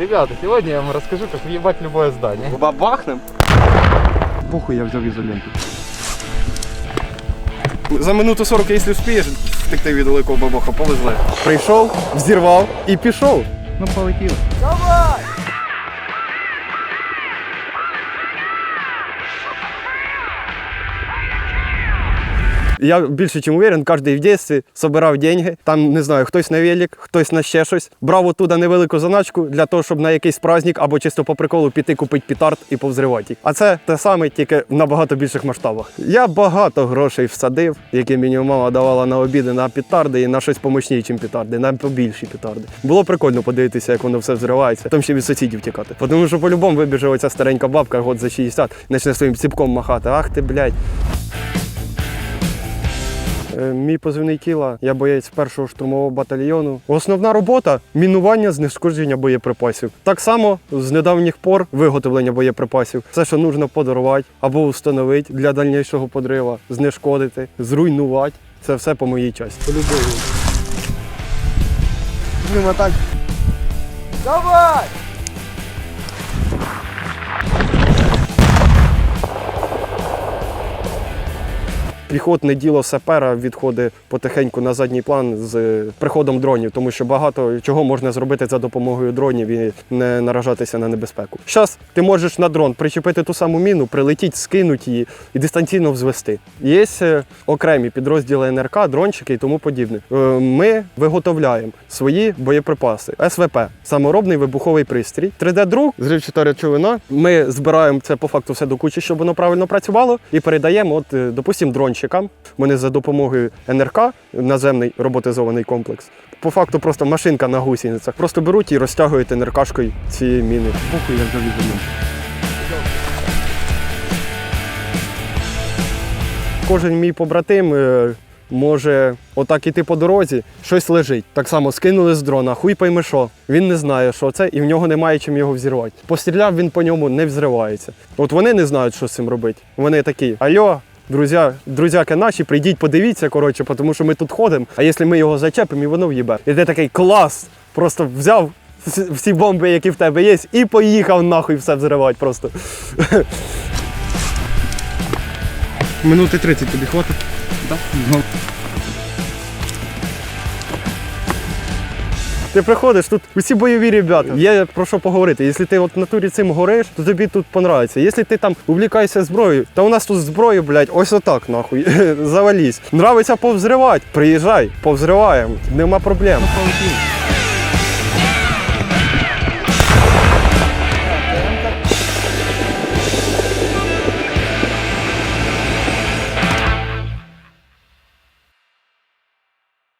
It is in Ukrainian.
Ребята, сегодня я вам расскажу, как въебать любое здание. Бабахнем. Похуй, я взяв ізоленту. За минуту 40, якщо вспієш, втекти від великого бабаха, повезли. Прийшов, взірвав і пішов. Ну, полетел. Я більше ніж уверен, кожен в дитинстві збирав деньги. Там не знаю, хтось на велик, хтось на ще щось. Брав оттуда невелику заначку для того, щоб на якийсь праздник або чисто по приколу піти купити петард і повзривати їх. А це те саме, тільки в набагато більших масштабах. Я багато грошей всадив, які мені мама давала на обіди на петарди і на щось помощніше, ніж петарди, на побільші петарди. Було прикольно подивитися, як воно все взривається. Там ще від сусідів тікати. Тому що по-любому вибіже оця старенька бабка, год за 60, почне своїм ціпком махати. Ах ти, блядь. Е, Мій позивний кіла, я боєць першого штурмового батальйону. Основна робота мінування, знешкодження боєприпасів. Так само з недавніх пор виготовлення боєприпасів. Все, що потрібно подарувати або встановити для дальнішого подрива, знешкодити, зруйнувати. Це все по моїй часті. По-любому. Так. Давай! Піхотне діло сапера відходить потихеньку на задній план з приходом дронів, тому що багато чого можна зробити за допомогою дронів і не наражатися на небезпеку. Зараз ти можеш на дрон причепити ту саму міну, прилетіть, скинути її і дистанційно взвести. Є е, окремі підрозділи НРК, дрончики і тому подібне. Е, Ми виготовляємо свої боєприпаси. СВП саморобний вибуховий пристрій, 3D-друк, зривчата речовина. Ми збираємо це по факту все до кучі, щоб воно правильно працювало, і передаємо, от, е, допустимо, дрончикам. Вони за допомогою НРК, наземний роботизований комплекс. По факту просто машинка на гусеницях. Просто беруть і розтягують НРКшкою ці міни. Похуй, як завізано. Кожен мій побратим е, може отак іти по дорозі, щось лежить. Так само скинули з дрона, хуй пойми що. Він не знає, що це, і в нього немає чим його взірвати. Постріляв він по ньому, не взривається. От вони не знають, що з цим робити. Вони такі: Альо, друзя, друзяки наші, прийдіть, подивіться, коротше, тому що ми тут ходимо. А якщо ми його зачепимо, і воно в'їбе. І ти такий клас! Просто взяв. Всі бомби, які в тебе є, і поїхав нахуй все взривати просто. Минути 30 тобі хватить? Так? Ну, Ти приходиш, тут усі бойові ребята. Є про що поговорити. Якщо ти от в натурі цим гориш, то тобі тут понравиться. Якщо ти там увлікаєшся зброєю, та у нас тут зброю, блядь, ось отак нахуй. Завалізь. Нравиться повзривати. Приїжджай, повзриваємо. Нема проблем.